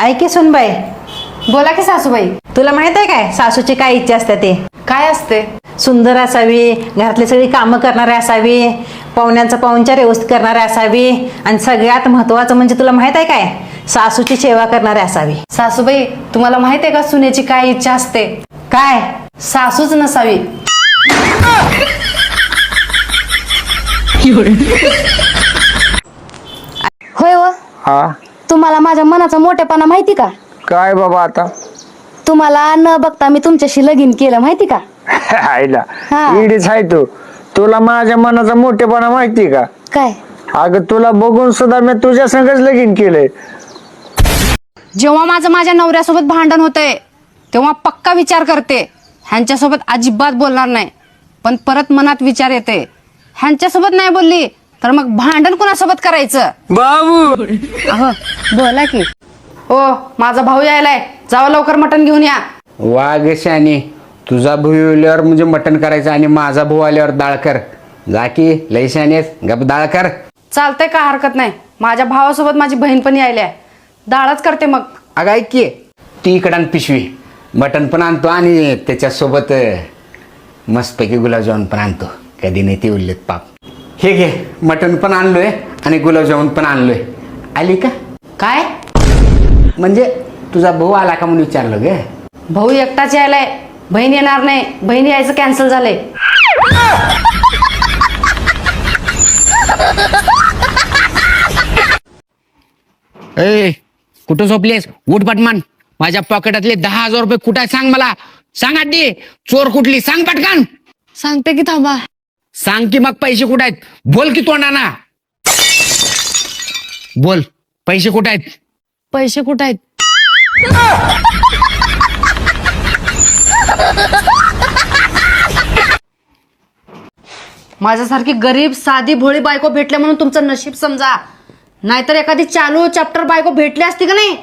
ऐके सुनबाई. बोला की सासूबाई. तुला माहीत आहे काय? सासूची काय इच्छा असते ते? काय असते? सुंदर असावी घरातली सगळी कामं करणारी असावी पाहुण्यांचा पाहुणचार व्यवस्थित करणारी असावी आणि सगळ्यात महत्वाचं म्हणजे तुला माहीत आहे काय? सासूची सेवा करणारी असावी. सासूबाई तुम्हाला माहीत आहे का सुनेची काय इच्छा असते? काय? सासूच नसावी. होय व हा. तुम्हाला माझ्या मनाचा मोठेपणा माहिती का? काय बाबा आता? तुम्हाला न बघता मी तुमच्याशी लगीन केलं माहिती का? आईला हा. इडीच आहे तू. तुला माझ्या मनाचा मोठेपणा माहिती का? काय? अगं तुला बघून सुद्धा मी तुझ्या संगच लगीन केलंय. जेव्हा माझं माझ्या नवऱ्यासोबत भांडण होतंय तेव्हा पक्का विचार करते. ह्यांच्यासोबत अजिबात बोलणार नाही. पण परत मनात विचार येते. ह्यांच्यासोबत नाही बोलली तर मग भांडण कुणासोबत करायचं? बाबू! अहो बोला की. हो माझा भाऊ यायलाय. जावा लवकर मटण घेऊन या. वाघ शाने तुझा भाऊ आल्यावर म्हणजे मटण करायचं आणि माझा भाऊ आल्यावर डाळ कर. जा की लय शाने गप डाळ कर. चालतंय का हरकत नाही. माझ्या भावासोबत माझी बहीण पण यायली आहे डाळच करते मग. अगं ऐक की. ती इकडं आण पिशवी. मटण पण आणतो आणि त्याच्यासोबत अं, मस्तपैकी गुलाबजामुन पण आणतो. कधी नाही ते उरलेत पाप. हे घे मटण पण आणलोय आणि गुलाबजामुन पण आणलोय. आली का? काय? म्हणजे तुझा भाऊ आला का म्हणून विचारलं ग? भाऊ एकटाच यायलाय. बहीण येणार नाही. बहीण यायचं कॅन्सल झालंय. ए कुठं झोपलेस उठ पटमान माझ्या पॉकेटातले दहा हजार रुपये कुठे सांग मला. सांग आधी चोर कुठली? सांग पटकन. सांगते की थांबा. सांग की मग पैसे कुठे आहेत? बोल की तोंडाना बोल पैसे कुठे आहेत? पैसे कुठे आहेत? माझ्यासारखी गरीब साधी भोळी बायको भेटले म्हणून तुमचं नशीब समजा. नाहीतर एखादी चालू चॅप्टर बायको भेटली असती का नाही?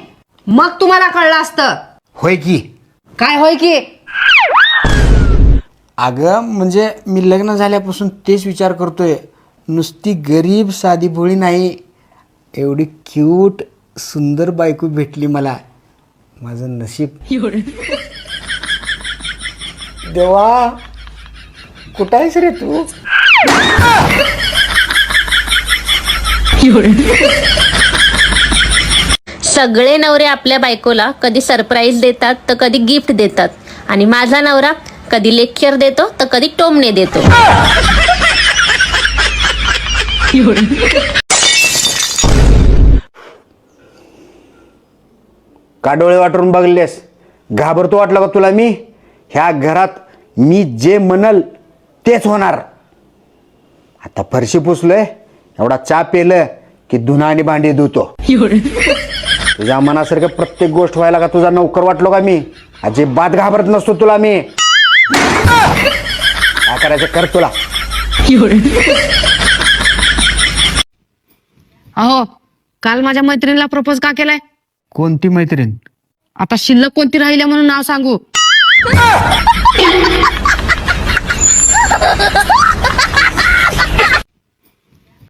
मग तुम्हाला कळलं असतं. होय की. काय होय की? अगं म्हणजे मी लग्न झाल्यापासून तेच विचार करतोय. नुसती गरीब साधी भोळी नाही. एवढी क्यूट सुंदर बायको भेटली मला. माझं नशीब. देवा कुठं आहेस रे तू? सगळे नवरे आपल्या बायकोला कधी सरप्राईज देतात तर कधी गिफ्ट देतात. आणि माझा नवरा कधी लेक्चर देतो तर कधी टोमणे देतो. का डोळे वाटून बघलेस घाबरतो वाटलं का तुला मी? ह्या घरात मी जे म्हणल तेच होणार. आता फरशी पुसलोय एवढा चा पेलं की धुना आणि भांडी धुतो. तुझ्या मनासारखं प्रत्येक गोष्ट व्हायला का तुझा नोकर वाटलो का मी? अजिबात घाबरत नसतो तुला मी. काय करायचं? कर तुला. अहो काल माझ्या मैत्रिणीला प्रपोज का केलाय? कोणती मैत्रीण? आता शिल्लक कोणती राहिली म्हणून नाव सांगू.